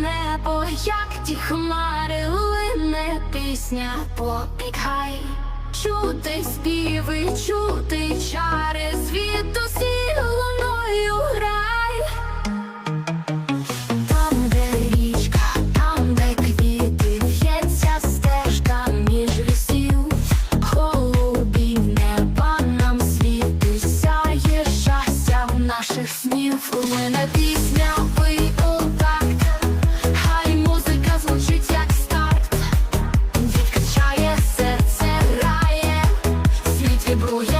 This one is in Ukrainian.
небо, як ті хмари, лине пісня попікай, чути співи, чути чари, звідти усі луною грай. Там, де річка, там, де квіти, в'ється стежка між лісів, голубі неба нам світи, сяє щастя в наших снів, у мене пісня. Oh.